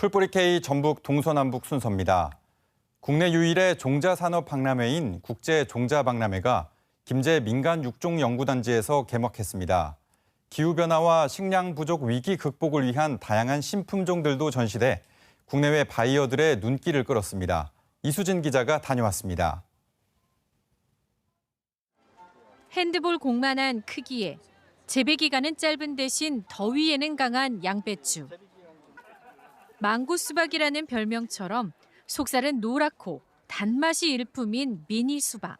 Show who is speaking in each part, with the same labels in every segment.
Speaker 1: 풀뿌리 K 전북 동서남북 순서입니다. 국내 유일의 종자산업 박람회인 국제 종자 박람회가 김제 민간 육종 연구단지에서 개막했습니다. 기후변화와 식량 부족 위기 극복을 위한 다양한 신품종들도 전시돼 국내외 바이어들의 눈길을 끌었습니다. 이수진 기자가 다녀왔습니다.
Speaker 2: 핸드볼 공만한 크기에 재배 기간은 짧은 대신 더위에는 강한 양배추. 망고 수박이라는 별명처럼 속살은 노랗고 단맛이 일품인 미니 수박.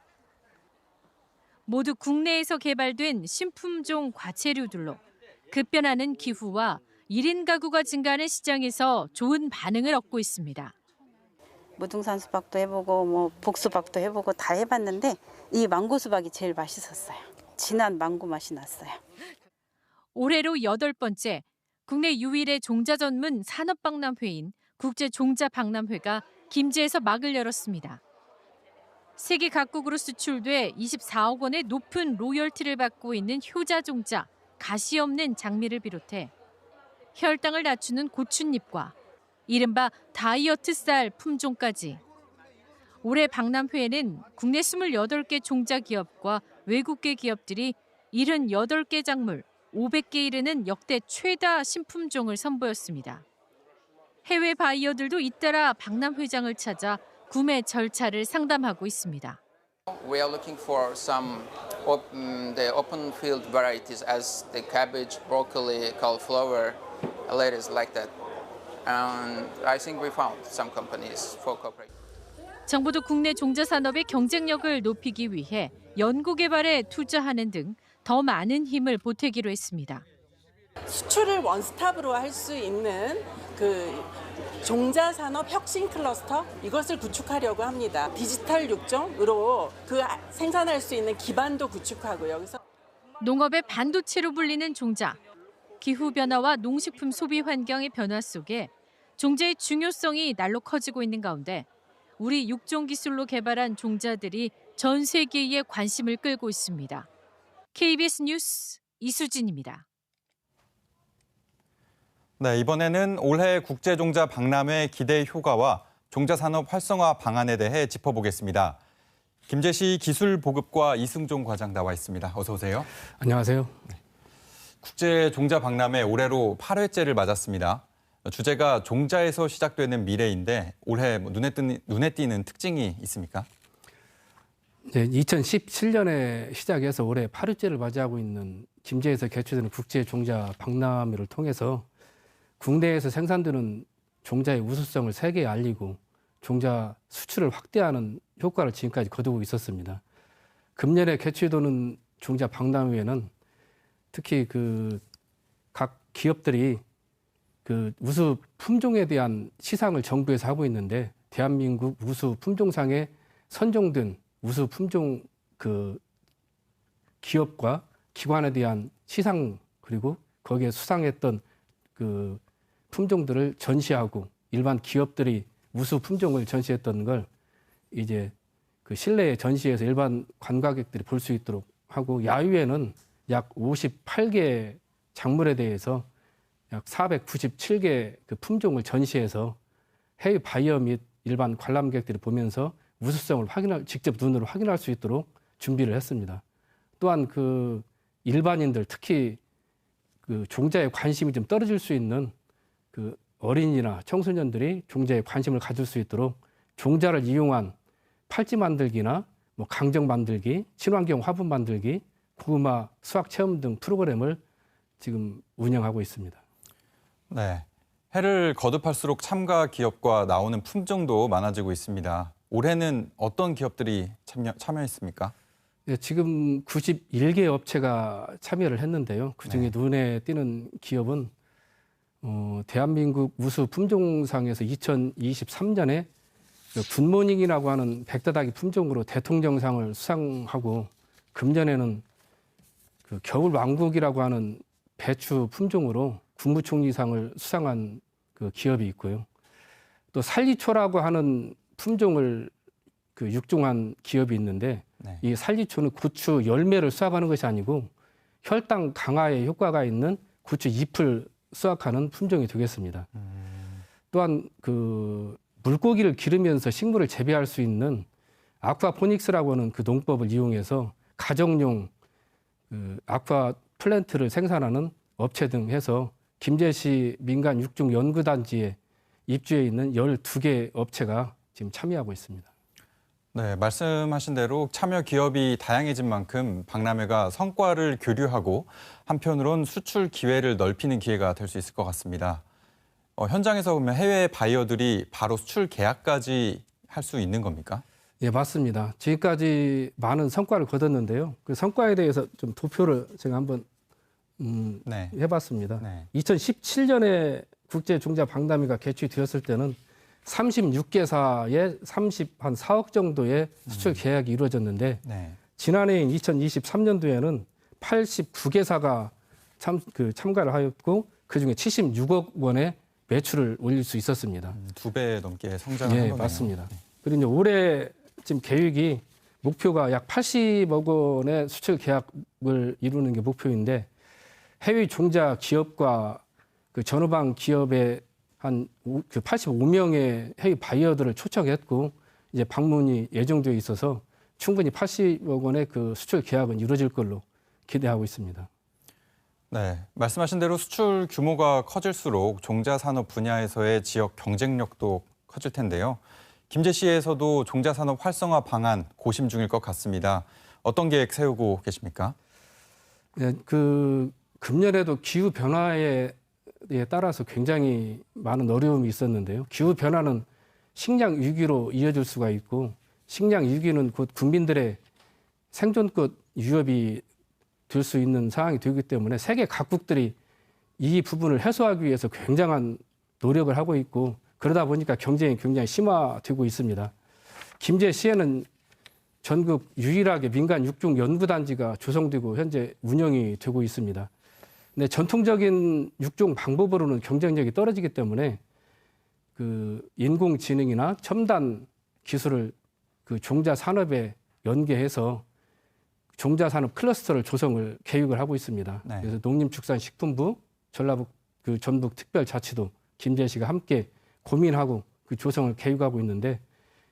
Speaker 2: 모두 국내에서 개발된 신품종 과체류들로 급변하는 기후와 1인 가구가 증가하는 시장에서 좋은 반응을 얻고 있습니다.
Speaker 3: 무등산 수박도 해보고 뭐 복수박도 해보고 다 해봤는데 이 망고 수박이 제일 맛있었어요. 진한 망고 맛이 났어요.
Speaker 2: 올해로 여덟 번째 국내 유일의 종자 전문 산업박람회인 국제종자박람회가 김제에서 막을 열었습니다. 세계 각국으로 수출돼 24억 원의 높은 로열티를 받고 있는 효자 종자, 가시 없는 장미를 비롯해 혈당을 낮추는 고추잎과 이른바 다이어트 쌀 품종까지 올해 박람회에는 국내 28개 종자 기업과 외국계 기업들이 78개 작물, 500개 이르는 역대 최다 신품종을 선보였습니다. 해외 바이어들도 잇따라 박람회장을 찾아 구매 절차를 상담하고 있습니다.
Speaker 4: We are looking for some op- mm, the open field varieties as the cabbage, broccoli, cauliflower, lettuce like that. And I think we found some companies for cooperation.
Speaker 2: 정부도 국내 종자 산업의 경쟁력을 높이기 위해 연구 개발에 투자하는 등 더 많은 힘을 보태기로 했습니다.
Speaker 5: 수출을 원스톱으로 할 수 있는 그 종자 산업 혁신 클러스터 이것을 구축하려고 합니다. 디지털 육종으로 그 생산할 수 있는 기반도 구축하고요. 그래서
Speaker 2: 농업의 반도체로 불리는 종자. 기후 변화와 농식품 소비 환경의 변화 속에 종자의 중요성이 날로 커지고 있는 가운데 우리 육종 기술로 개발한 종자들이 전 세계의 관심을 끌고 있습니다. KBS 뉴스 이수진입니다.
Speaker 1: 네, 이번에는 올해 국제종자 박람회 기대 효과와 종자산업 활성화 방안에 대해 짚어보겠습니다. 김제시 기술 보급과 이승종 과장 나와 있습니다. 어서 오세요.
Speaker 6: 안녕하세요.
Speaker 1: 국제 종자 박람회 올해로 8회째를 맞았습니다. 주제가 종자에서 시작되는 미래인데 올해 뭐 눈에, 띄는, 눈에 띄는 특징이 있습니까?
Speaker 6: 이제 2017년에 시작해서 올해 8회째를 맞이하고 있는 김제에서 개최되는 국제 종자 박람회를 통해서 국내에서 생산되는 종자의 우수성을 세계에 알리고 종자 수출을 확대하는 효과를 지금까지 거두고 있었습니다. 금년에 개최되는 종자 박람회에는 특히 그 각 기업들이 그 우수 품종에 대한 시상을 정부에서 하고 있는데 대한민국 우수 품종상에 선정된 우수 품종 그 기업과 기관에 대한 시상 그리고 거기에 수상했던 그 품종들을 전시하고 일반 기업들이 우수 품종을 전시했던 걸 이제 그 실내 전시에서 일반 관광객들이 볼 수 있도록 하고 야유에는 약 58개 작물에 대해서 약 497개 그 품종을 전시해서 해외 바이어 및 일반 관람객들이 보면서 우수성을 확인할 직접 눈으로 확인할 수 있도록 준비를 했습니다. 또한 그 일반인들 특히 그 종자에 관심이 좀 떨어질 수 있는 그 어린이나 청소년들이 종자에 관심을 가질 수 있도록 종자를 이용한 팔찌 만들기나 뭐 강정 만들기, 친환경 화분 만들기, 고구마 수학 체험 등 프로그램을 지금 운영하고 있습니다.
Speaker 1: 네. 해를 거듭할수록 참가 기업과 나오는 품종도 많아지고 있습니다. 올해는 어떤 기업들이 참여, 참여했습니까?
Speaker 6: 예, 지금 91개 업체가 참여를 했는데요. 그 중에
Speaker 1: 네.
Speaker 6: 눈에 띄는 기업은 어, 대한민국 우수 품종상에서 2023년에 그 굿모닝이라고 하는 백다다기 품종으로 대통령상을 수상하고 금년에는 그 겨울 왕국이라고 하는 배추 품종으로 국무총리상을 수상한 그 기업이 있고요. 또 살리초라고 하는 품종을 그 육종한 기업이 있는데
Speaker 1: 네.
Speaker 6: 이 살리초는 고추 열매를 수확하는 것이 아니고 혈당 강화에 효과가 있는 고추 잎을 수확하는 품종이 되겠습니다. 또한 그 물고기를 기르면서 식물을 재배할 수 있는 아쿠아포닉스라고 하는 그 농법을 이용해서 가정용 그 아쿠아 플랜트를 생산하는 업체 등 해서 김제시 민간 육종 연구단지에 입주해 있는 12개 업체가 지금 참여하고 있습니다.
Speaker 1: 네, 말씀하신 대로 참여 기업이 다양해진 만큼 박람회가 성과를 교류하고 한편으론 수출 기회를 넓히는 기회가 될 수 있을 것 같습니다. 어, 현장에서 보면 해외 바이어들이 바로 수출 계약까지 할 수 있는 겁니까?
Speaker 6: 예, 맞습니다. 지금까지 많은 성과를 거뒀는데요. 그 성과에 대해서 좀 도표를 제가 한번 음,
Speaker 1: 네.
Speaker 6: 해봤습니다.
Speaker 1: 네.
Speaker 6: 2017년에 국제종자 박람회가 개최되었을 때는 36개사의 30, 한 4억 정도의 수출 계약이 이루어졌는데
Speaker 1: 네.
Speaker 6: 지난해인 2023년도에는 89개사가 참, 그 참가를 하였고 그중에 76억 원의 매출을 올릴 수 있었습니다.
Speaker 1: 두배 넘게 성장한
Speaker 6: 예,
Speaker 1: 거네요.
Speaker 6: 맞습니다. 그리고 이제 올해 지금 계획이 목표가 약 80억 원의 수출 계약을 이루는 게 목표인데 해외 종자 기업과 그 전후방 기업의 한그 85명의 해외 바이어들을 초청했고 이제 방문이 예정되어 있어서 충분히 80억 원의 그 수출 계약은 이루어질 걸로 기대하고 있습니다.
Speaker 1: 네, 말씀하신 대로 수출 규모가 커질수록 종자 산업 분야에서의 지역 경쟁력도 커질 텐데요. 김제시에서도 종자 산업 활성화 방안 고심 중일 것 같습니다. 어떤 계획 세우고 계십니까?
Speaker 6: 네, 그 금년에도 기후 변화에 따라서 굉장히 많은 어려움이 있었는데요. 기후 변화는 식량 위기로 이어질 수가 있고 식량 위기는 곧 국민들의 생존권 위협이 될 수 있는 상황이 되기 때문에 세계 각국들이 이 부분을 해소하기 위해서 굉장한 노력을 하고 있고 그러다 보니까 경쟁이 굉장히 심화되고 있습니다. 김제시에는 전국 유일하게 민간 육종 연구단지가 조성되고 현재 운영이 되고 있습니다. 근데 전통적인 육종 방법으로는 경쟁력이 떨어지기 때문에 그 인공지능이나 첨단 기술을 그 종자 산업에 연계해서 종자 산업 클러스터를 조성을 계획을 하고 있습니다.
Speaker 1: 네.
Speaker 6: 그래서 농림축산식품부, 전라북 그 전북 특별자치도 김제시가 함께 고민하고 그 조성을 계획하고 있는데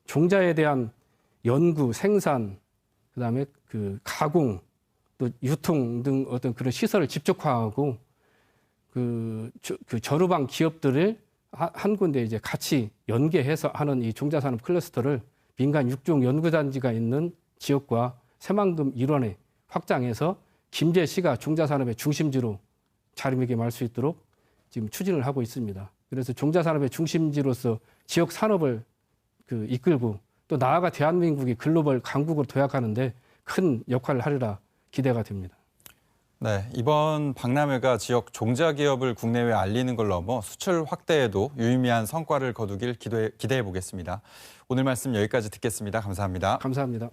Speaker 6: 종자에 대한 연구, 생산, 그다음에 그 가공, 또 유통 등 어떤 그런 시설을 집적화하고 그, 저, 그 저루방 기업들을 하- 한 군데 이제 같이 연계해서 하는 이 종자산업 클러스터를 민간 육종 연구단지가 있는 지역과 새만금 일원에 확장해서 김제시가 종자산업의 중심지로 자리매김할 수 있도록 지금 추진을 하고 있습니다. 그래서 종자산업의 중심지로서 지역 산업을 그 이끌고 또 나아가 대한민국이 글로벌 강국으로 도약하는데 큰 역할을 하리라 기대가 됩니다.
Speaker 1: 네, 이번 박람회가 지역 종자 기업을 국내외에 알리는 걸 넘어 수출 확대에도 유의미한 성과를 거두길 기대해 보겠습니다. 오늘 말씀 여기까지 듣겠습니다. 감사합니다.
Speaker 6: 감사합니다.